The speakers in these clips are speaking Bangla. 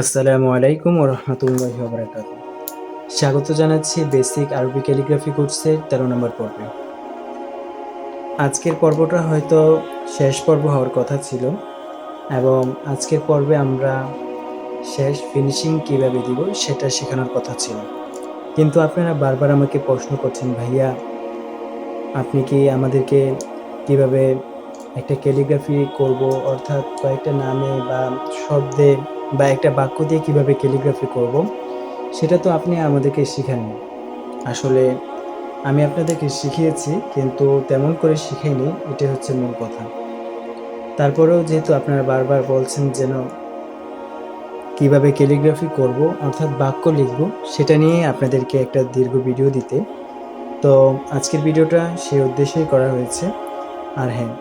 আসসালামু আলাইকুম রহমতুল্লাহি ওবরাকাত স্বাগত জানাচ্ছি বেসিক আরবি ক্যালিগ্রাফি কোর্সের তেরো নম্বর পর্বে। আজকের পর্বটা হয়তো শেষ পর্ব হওয়ার কথা ছিল এবং আজকের পর্বে আমরা শেষ ফিনিশিং কীভাবে দিব সেটা শেখানোর কথা ছিল। কিন্তু আপনারা বারবার আমাকে প্রশ্ন করছেন, ভাইয়া, আপনি কি আমাদেরকে কীভাবে একটা ক্যালিগ্রাফি করব? অর্থাৎ কয়েকটা নামে বা শব্দে বা একটা বাক্য দিয়ে কীভাবে ক্যালিগ্রাফি করব, সেটা তো আপনি আমাদেরকে শিখাননি। আসলে আমি আপনাদেরকে শিখিয়েছি, কিন্তু তেমন করে শিখাইনি এটা হচ্ছে মূল কথা। তারপরেও যেহেতু আপনারা বারবার বলছেন যেন কীভাবে ক্যালিগ্রাফি করব, অর্থাৎ বাক্য লিখব, সেটা নিয়ে আপনাদেরকে একটা দীর্ঘ ভিডিও দিতে। তো আজকের ভিডিওটা সেই উদ্দেশ্যেই করা হয়েছে। আর হ্যাঁ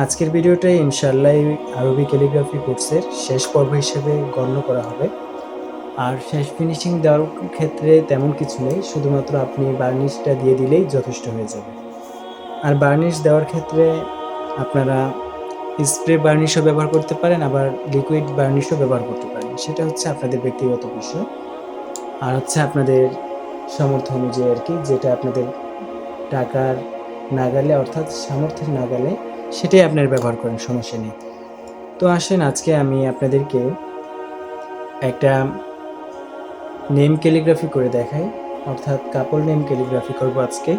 আজকের ভিডিওটাই ইনশাল্লাহ আরবি ক্যালিগ্রাফি কোর্সের শেষ পর্ব হিসেবে গণ্য করা হবে। আর শেষ ফিনিশিং দেওয়ার ক্ষেত্রে তেমন কিছু নেই, শুধুমাত্র আপনি বার্নিশটা দিয়ে দিলেই যথেষ্ট হয়ে যাবে। আর বার্নিশ দেওয়ার ক্ষেত্রে আপনারা স্প্রে বার্নিশও ব্যবহার করতে পারেন, আবার লিকুইড বার্নিশও ব্যবহার করতে পারেন। সেটা হচ্ছে আপনাদের ব্যক্তিগত বিষয়। আর হচ্ছে আপনাদের সামর্থ্য অনুযায়ী আর কি, যেটা আপনাদের টাকার নাগালে অর্থাৎ সামর্থ্যের নাগালে সেটাই আপনার ব্যবহার করেন, সমস্যা নেই। তো আসেন, আজকে আমি আপনাদেরকে একটা নেম ক্যালিগ্রাফি করে দেখাই। অর্থাৎ কাপল নেম ক্যালিগ্রাফি করব আজকে।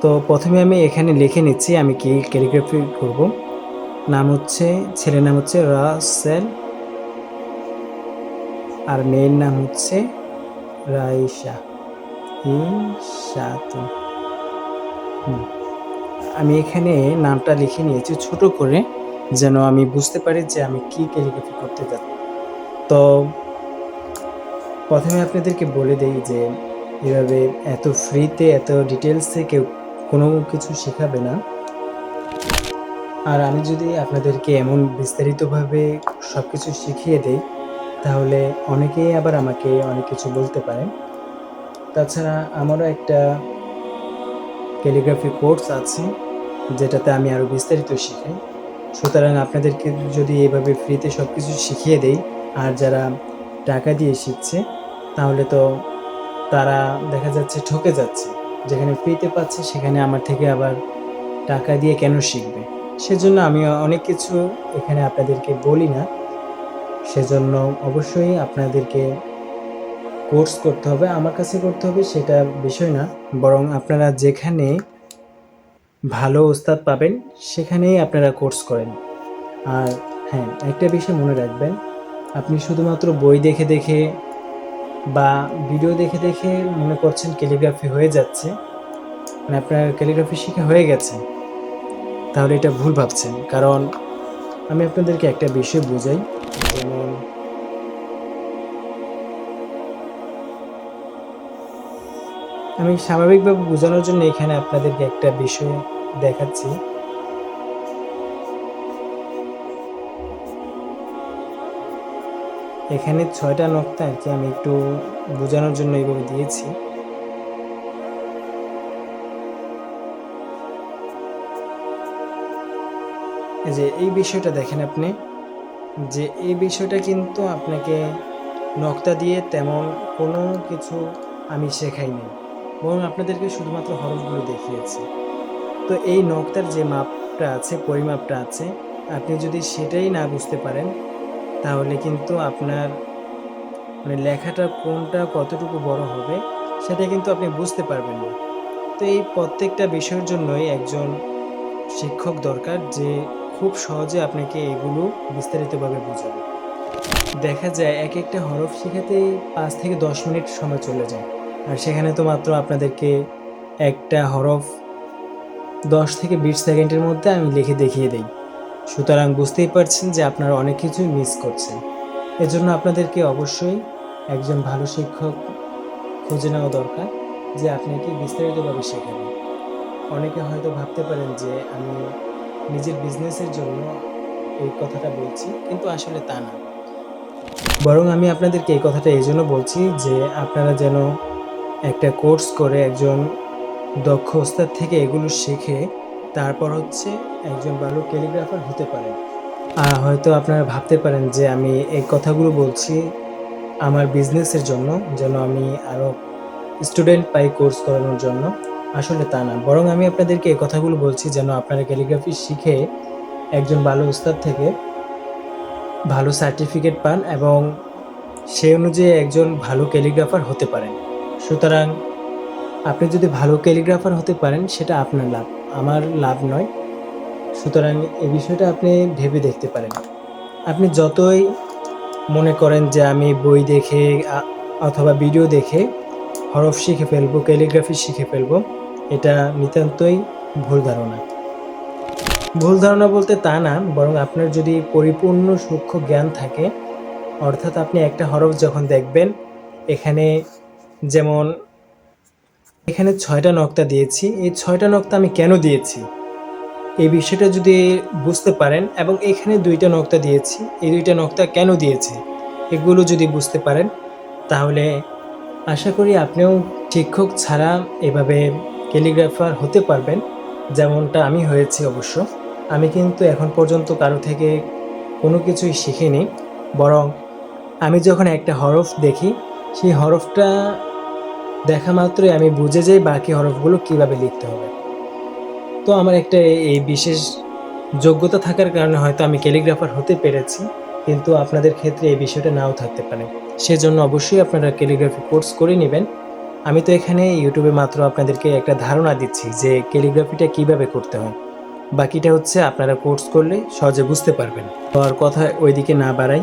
তো প্রথমে আমি এখানে লিখে নিচ্ছি, আমি কি ক্যালিগ্রাফি করব? নাম হচ্ছে, ছেলের নাম হচ্ছে রাসেল। আর মেয়ের নাম হচ্ছে রাইসা ইশাতু হুম। আমি এখানে নামটা লিখে নিয়েছি ছোট করে, যেন আমি বুঝতে পারি যে আমি কি ক্যালিগ্রাফি করতে যাচ্ছি। তো প্রথমে আপনাদেরকে বলে দেই যে এভাবে এত ফ্রিতে এত ডিটেলসে কেউ কোনো কিছু শেখাবে না। আর আমি যদি আপনাদেরকে এমন বিস্তারিতভাবে সব কিছু শিখিয়ে দেই, তাহলে অনেকেই আবার আমাকে অনেক কিছু বলতে পারে। তাছাড়া আমারও একটা ক্যালিগ্রাফি কোর্স আছে। যেটাতে আমি আরও বিস্তারিত শিখাই। সুতরাং আপনাদেরকে যদি এভাবে ফ্রিতে সব কিছু শিখিয়ে দেই, আর যারা টাকা দিয়ে শিখছে, তাহলে তো তারা দেখা যাচ্ছে ঠকে যাচ্ছে। যেখানে ফ্রিতে পাচ্ছে, সেখানে আমার থেকে আবার টাকা দিয়ে কেন শিখবে? সেজন্য আমি অনেক কিছু এখানে আপনাদেরকে বলি না। সেজন্য অবশ্যই আপনাদেরকে কোর্স করতে হবে। আমার কাছে করতে হবে সেটা বিষয় না। বরং আপনারা যেখানে ভালো ওস্তাদ পাবেন, সেখানেই আপনারা কোর্স করেন। আর হ্যাঁ একটা বিষয় মনে রাখবেন, আপনি শুধুমাত্র বই দেখে দেখে বা ভিডিও দেখে দেখে মনে করছেন ক্যালিগ্রাফি হয়ে যাচ্ছে মানে আপনার ক্যালিগ্রাফি শিখে হয়ে গেছে, তাহলে এটা ভুল ভাবছেন। কারণ আমি আপনাদেরকে একটা বিষয় বোঝাই, যেমন আমি স্বাভাবিকভাবে বোঝানোর জন্য এখানে আপনাদেরকে একটা বিষয় দেখাচ্ছি। এখানে ছয়টা নকতা আর কি আমি একটু বোঝানোর জন্য এইভাবে দিয়েছি। যে এই বিষয়টা দেখেন আপনি, যে এই বিষয়টা কিন্তু আপনাকে নকতা দিয়ে তেমন কোনো কিছু আমি শেখাইনি। বরং আপনাদেরকে শুধুমাত্র হরফগুলো দেখিয়েছি। তো এই নক্তার যে মাপটা আছে, পরিমাপটা আছে, আপনি যদি সেটাই না বুঝতে পারেন, তাহলে কিন্তু আপনার মানে লেখাটা কোনটা কতটুকু বড় হবে, সেটা কিন্তু আপনি বুঝতে পারবেন না। তো এই প্রত্যেকটা বিষয়ের জন্যই একজন শিক্ষক দরকার যে খুব সহজে আপনাকে এগুলো বিস্তারিতভাবে বোঝাবে। দেখা যায় এক একটা হরফ শেখাতেই পাঁচ থেকে দশ মিনিট সময় চলে যায়, আর সেখানে তো মাত্র আপনাদেরকে একটা হরফ দশ থেকে বিশ সেকেন্ডের মধ্যে আমি লিখে দেখিয়ে দিই। সুতরাং বুঝতেই পারছেন যে আপনারা অনেক কিছুই মিস করছেন। এজন্য আপনাদেরকে অবশ্যই একজন ভালো শিক্ষক খুঁজে নেওয়া দরকার যে আপনাকে বিস্তারিতভাবে শেখাবে অনেকে হয়তো ভাবতে পারেন যে আমি নিজের বিজনেসের জন্য এই কথাটা বলছি, কিন্তু আসলে তা না। বরং আমি আপনাদেরকে এই কথাটা এই জন্য বলছি যে আপনারা যেন একটা কোর্স করে একজন দক্ষ ওস্তাদ থেকে এগুলো শিখে তারপর হচ্ছে একজন ভালো ক্যালিগ্রাফার হতে পারেন। আহ, হয়তো আপনারা ভাবতে পারেন যে আমি এই কথাগুলো বলছি আমার বিজনেসের জন্য যেন আমি আরও স্টুডেন্ট পাই কোর্স করানোর জন্য। আসলে তা না বরং আমি আপনাদেরকে এই কথাগুলো বলছি যেন আপনারা ক্যালিগ্রাফি শিখে একজন ভালো উস্তাদ থেকে ভালো সার্টিফিকেট পান এবং সেই অনুযায়ী একজন ভালো ক্যালিগ্রাফার হতে পারেন। সুতরাং আপনি যদি ভালো ক্যালিগ্রাফার হতে পারেন, সেটা আপনার লাভ। আমার লাভ নয়। সুতরাং এই বিষয়টা আপনি ভেবে দেখতে পারেন। আপনি যতই মনে করেন যে আমি বই দেখে অথবা ভিডিও দেখে হরফ শিখে ফেলব, ক্যালিগ্রাফি শিখে ফেলব, এটা নিতান্তই ভুল ধারণা। ভুল ধারণা বলতে তা না, বরং আপনার যদি পরিপূর্ণ সূক্ষ্ম জ্ঞান থাকে, অর্থাৎ আপনি একটা হরফ যখন দেখবেন, এখানে যেমন এখানে ছয়টা নক্তা দিয়েছি। এই ছয়টা নক্তা আমি কেন দিয়েছি? এই বিষয়টা যদি বুঝতে পারেন এবং এখানে দুইটা নক্তা দিয়েছি, এই দুইটা নক্তা কেন দিয়েছি, এগুলো যদি বুঝতে পারেন, তাহলে আশা করি আপনিও শিক্ষক ছাড়া এভাবে ক্যালিগ্রাফার হতে পারবেন, যেমনটা আমি হয়েছি অবশ্য। আমি কিন্তু এখন পর্যন্ত কারও থেকে কোনো কিছুই শিখিনি, বরং আমি যখন একটা হরফ দেখি, সেই হরফটা দেখা মাত্রই আমি বুঝে যাই বাকি হরফগুলো কীভাবে লিখতে হবে। তো আমার একটা এই বিশেষ যোগ্যতা থাকার কারণে হয়তো আমি ক্যালিগ্রাফার হতে পেরেছি, কিন্তু আপনাদের ক্ষেত্রে এই বিষয়টা নাও থাকতে পারে। সেজন্য অবশ্যই আপনারা ক্যালিগ্রাফি কোর্স করে নেবেন। আমি তো এখানে ইউটিউবে মাত্র আপনাদেরকে একটা ধারণা দিচ্ছি যে ক্যালিগ্রাফিটা কীভাবে করতে হয়। বাকিটা হচ্ছে আপনারা কোর্স করলে সহজে বুঝতে পারবেন। তো আর কথা ওইদিকে না বাড়াই,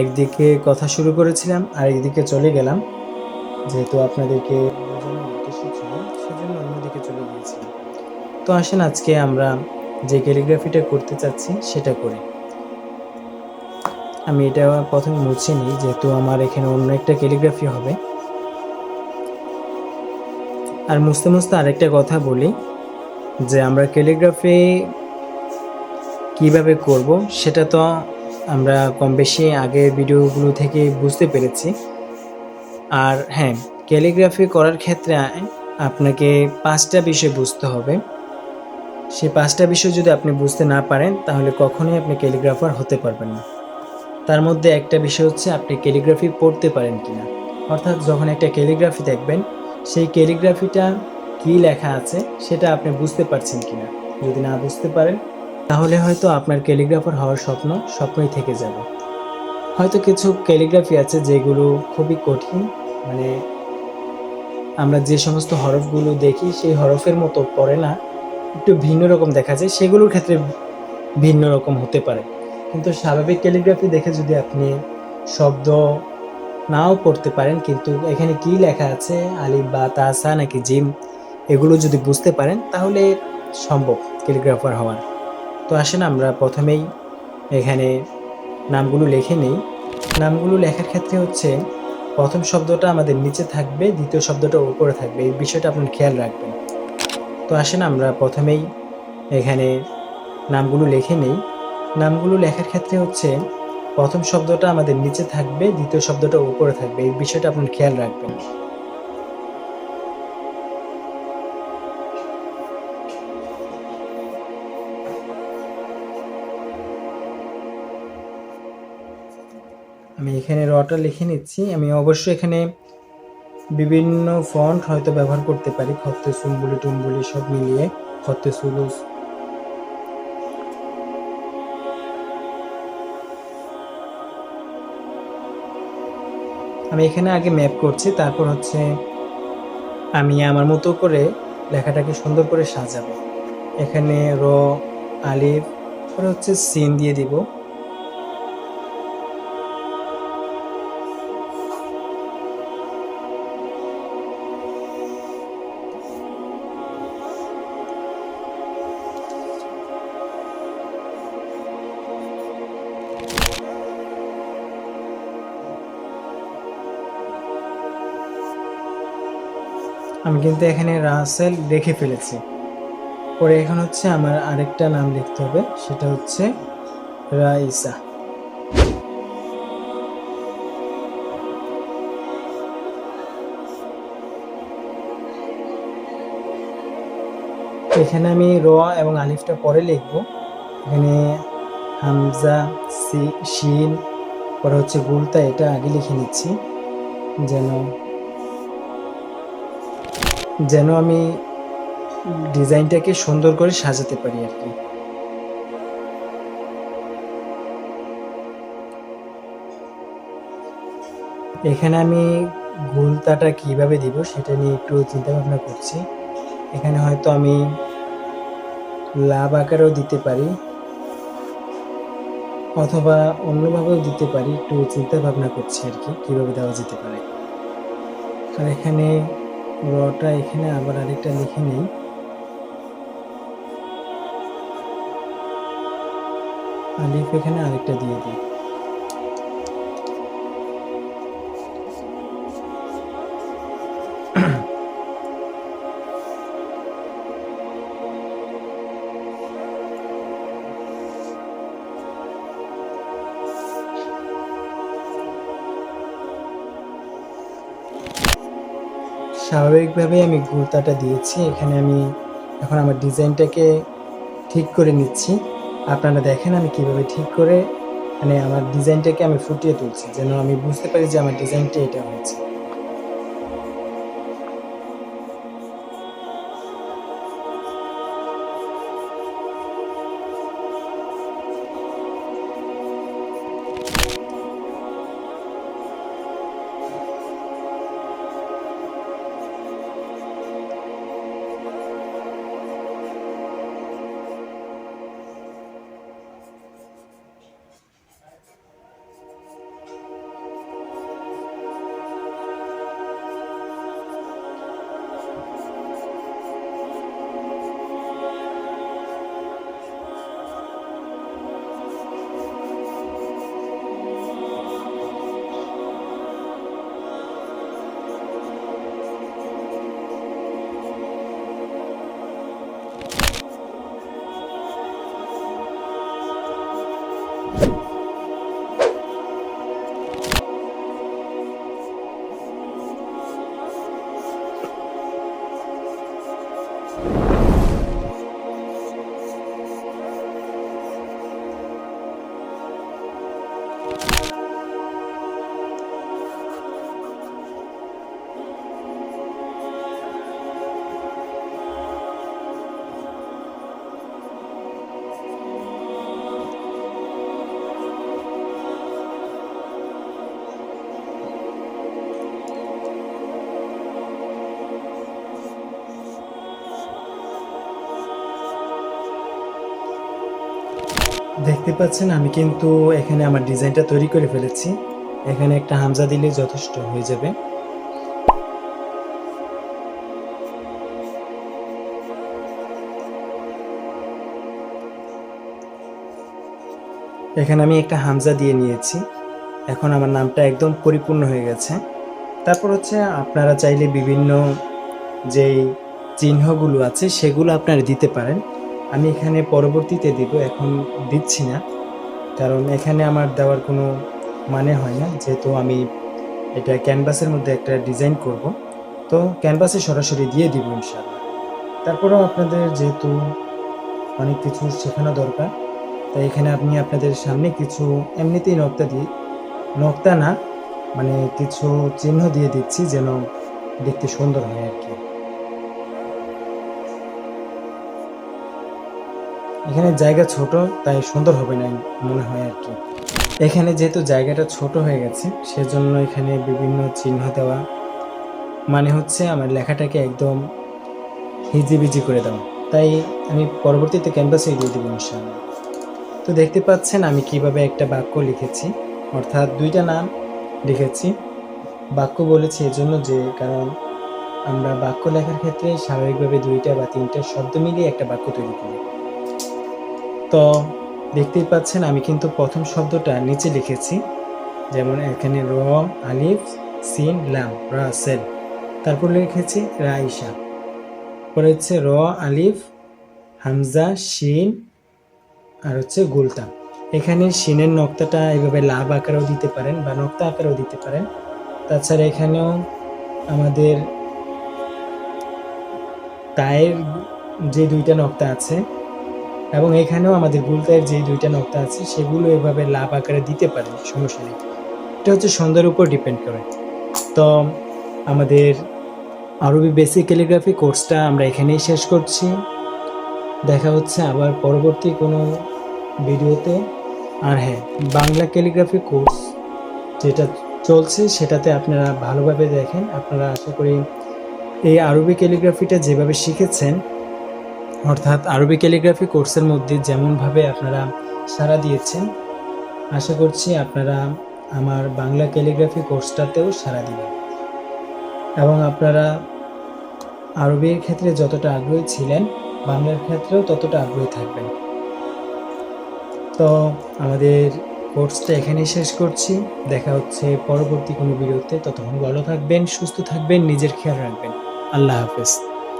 একদিকে কথা শুরু করেছিলাম আর একদিকে চলে গেলাম। যেহেতু আপনাদেরকে সেজন্য অন্যদিকে চলে গিয়েছিলাম তো আসেন, আজকে আমরা যে ক্যালিগ্রাফিটা করতে চাচ্ছি, সেটা করি। আমি এটা প্রথমে মুছে নিই, যেহেতু আমার এখানে অন্য একটা ক্যালিগ্রাফি হবে। আর মুছতে মুছতে আরেকটা কথা বলি, যে আমরা ক্যালিগ্রাফি কীভাবে করব, সেটা তো আমরা কম বেশি আগের ভিডিওগুলো থেকে বুঝতে পেরেছি। আর হ্যাঁ ক্যালিগ্রাফি করার ক্ষেত্রে আপনাকে পাঁচটা বিষয় বুঝতে হবে। সেই পাঁচটা বিষয় যদি আপনি বুঝতে না পারেন, তাহলে কখনোই আপনি ক্যালিগ্রাফার হতে পারবেন না। তার মধ্যে একটা বিষয় হচ্ছে, আপনি ক্যালিগ্রাফি পড়তে পারেন কি না অর্থাৎ যখন একটা ক্যালিগ্রাফি দেখবেন, সেই ক্যালিগ্রাফিটা কী লেখা আছে, সেটা আপনি বুঝতে পারছেন কিনা। যদি না বুঝতে পারেন, তাহলে হয়তো আপনার ক্যালিগ্রাফার হওয়ার স্বপ্ন স্বপ্নই থেকে যাবে। হয়তো কিছু ক্যালিগ্রাফি আছে যেগুলো খুবই কঠিন মানে আমরা যে সমস্ত হরফগুলো দেখি সেই হরফের মতো পড়ে না, একটু ভিন্ন রকম দেখা যায়, সেগুলোর ক্ষেত্রে ভিন্ন রকম হতে পারে। কিন্তু স্বাভাবিক ক্যালিগ্রাফি দেখে যদি আপনি শব্দ নাও পড়তে পারেন, কিন্তু এখানে কি লেখা আছে? আলিফ, বা তাসা নাকি জিম, এগুলো যদি বুঝতে পারেন, তাহলে সম্ভব ক্যালিগ্রাফার হওয়ার। তো আসেন আমরা প্রথমেই এখানে নামগুলো লেখে নিই। নামগুলো লেখার ক্ষেত্রে হচ্ছে প্রথম শব্দটা আমাদের নিচে থাকবে, দ্বিতীয় শব্দটা উপরে থাকবে। এই বিষয়টা আপনার খেয়াল রাখবেন। তো আসেন আমরা প্রথমেই এখানে নামগুলো লিখে নেই। নামগুলো লেখার ক্ষেত্রে হচ্ছে প্রথম শব্দটা আমাদের নিচে থাকবে, দ্বিতীয় শব্দটা উপরে থাকবে। এই বিষয়টা আপনার খেয়াল রাখবেন। এখানে রটা লিখে নিচ্ছি। আমি অবশ্যই এখানে বিভিন্ন ফন্ট হয়তো ব্যবহার করতে পারি। খত্তে সুম্বুলি টুম্বুলি সব মিলিয়ে খত্তে সুলুস। আমি এখানে আগে ম্যাপ করছি, তারপর হচ্ছে আমি আমার মতো করে লেখাটাকে সুন্দর করে সাজাবো। এখানে র, আলিফ পরে হচ্ছে সিন দিয়ে দিব। আমি কিন্তু এখানে রাসেল লিখে ফেলেছি। পরে এখন হচ্ছে আমার আরেকটা নাম লিখতে হবে, সেটা হচ্ছে রাইসা। এখানে আমি র এবং আলিফটা পরে লিখব। এখানে হামজা, সি, শিন, পরে হচ্ছে গুলতা, এটা আগে লিখে নিচ্ছি। যেন যেন আমি ডিজাইনটাকে সুন্দর করে সাজাতে পারি আর কি। এখানে আমি গুলতাটা কীভাবে দিব সেটা নিয়ে একটু চিন্তা ভাবনা করছি। এখানে হয়তো আমি লাভ আকারেও দিতে পারি। অথবা অন্যভাবেও দিতে পারি, একটু চিন্তা ভাবনা করছি আর কি, কীভাবে দেওয়া যেতে পারে। আর এখানে রটা এখানে আবার আরেকটা লিখে নেই। আলিফ এখানে আরেকটা দিয়ে দিই। স্বাভাবিকভাবে আমি গুলতাটা দিয়েছি। এখানে আমি এখন আমার ডিজাইনটাকে ঠিক করে নিচ্ছি। আপনারা দেখেন আমি কীভাবে ঠিক করে মানে আমার ডিজাইনটাকে আমি ফুটিয়ে তুলছি, যেন আমি বুঝতে পারি যে আমার ডিজাইনটা এটা হয়েছে। দেখতে পাচ্ছেন, আমি কিন্তু এখানে আমার ডিজাইনটা তৈরি করে ফেলেছি। এখানে একটা হামজা দিলে যথেষ্ট হয়ে যাবে। এখানে আমি একটা হামজা দিয়ে নিয়েছি। এখন আমার নামটা একদম পরিপূর্ণ হয়ে গেছে। তারপর হচ্ছে আপনারা চাইলে বিভিন্ন যেই চিহ্নগুলো আছে, সেগুলো আপনারা দিতে পারেন। আমি এখানে পরবর্তীতে দিব, এখন দিচ্ছি না। কারণ এখানে আমার দেওয়ার কোনো মানে হয় না, যেহেতু আমি এটা ক্যানভাসের মধ্যে একটা ডিজাইন করব। তো ক্যানভাসে সরাসরি দিয়ে দিব ইনশাআল্লাহ। তারপরেও আপনাদের যেহেতু অনেক কিছু শেখানো দরকার, তাই এখানে আপনি আপনাদের সামনে কিছু এমনিতেই নক্তা দিয়ে, নক্তা না মানে কিছু চিহ্ন দিয়ে দিচ্ছি যেন দেখতে সুন্দর হয় আর কি। এখানে জায়গা ছোট, তাই সুন্দর হবে না মনে হয় আর কি। এখানে যেহেতু জায়গাটা ছোট হয়ে গেছে, সেজন্য এখানে বিভিন্ন চিহ্ন দেওয়া। মানে হচ্ছে আমার লেখাটাকে একদম হিজিবিজি করে দেওয়া। তাই আমি পরবর্তীতে ক্যানভাসে দিয়ে দেবো ইনশাআল্লাহ। তো দেখতে পাচ্ছেন আমি কীভাবে একটা বাক্য লিখেছি। অর্থাৎ দুইটা নাম লিখেছি। বাক্য বলেছি এজন্য যে, কারণ আমরা বাক্য লেখার ক্ষেত্রে স্বাভাবিকভাবে দুইটা বা তিনটা শব্দ মিলিয়ে একটা বাক্য তৈরি করি। তো দেখতেই পাচ্ছেন, আমি কিন্তু প্রথম শব্দটা নিচে লিখেছি। যেমন এখানে র আলিফ, সিন, লাম রাসেল তারপর লিখেছি রাইসা পরে হচ্ছে র, আলিফ, হামজা, শিন আর হচ্ছে গুলতা এখানে শিনের নক্তাটা এভাবে লাভ আকারেও দিতে পারেন বা নক্তা আকারেও দিতে পারেন। তাছাড়া এখানেও আমাদের তায়ের যে দুইটা নক্তা আছে এবং এখানেও আমাদের গুলতায়ের যে দুইটা নক্তা আছে, সেগুলো এভাবে লাভ আকারে দিতে পারেন সমস্যা নেই। এটা হচ্ছে সন্ধ্যার উপর ডিপেন্ড করে। তো আমাদের আরবি বেসিক ক্যালিগ্রাফি কোর্সটা আমরা এখানেই শেষ করছি। দেখা হচ্ছে আবার পরবর্তী কোনো ভিডিওতে। আর হ্যাঁ বাংলা ক্যালিগ্রাফি কোর্স যেটা চলছে, সেটাতে আপনারা ভালোভাবে দেখেন। আপনারা আশা করি এই আরবি ক্যালিগ্রাফিটা যেভাবে শিখেছেন অর্থাৎ আরবি ক্যালিগ্রাফি কোর্সের মধ্যে যেমনভাবে আপনারা সাড়া দিয়েছেন, আশা করছি আপনারা আমার বাংলা ক্যালিগ্রাফি কোর্সটাতেও সাড়া দিবেন। এবং আপনারা আরবির ক্ষেত্রে যতটা আগ্রহী ছিলেন, বাংলার ক্ষেত্রেও ততটা আগ্রহী থাকবেন। তো আমাদের কোর্সটা এখানেই শেষ করছি। দেখা হচ্ছে পরবর্তী কোনো ভিডিওতে। ততক্ষণ ভালো থাকবেন, সুস্থ থাকবেন, নিজের খেয়াল রাখবেন। আল্লাহ হাফেজ।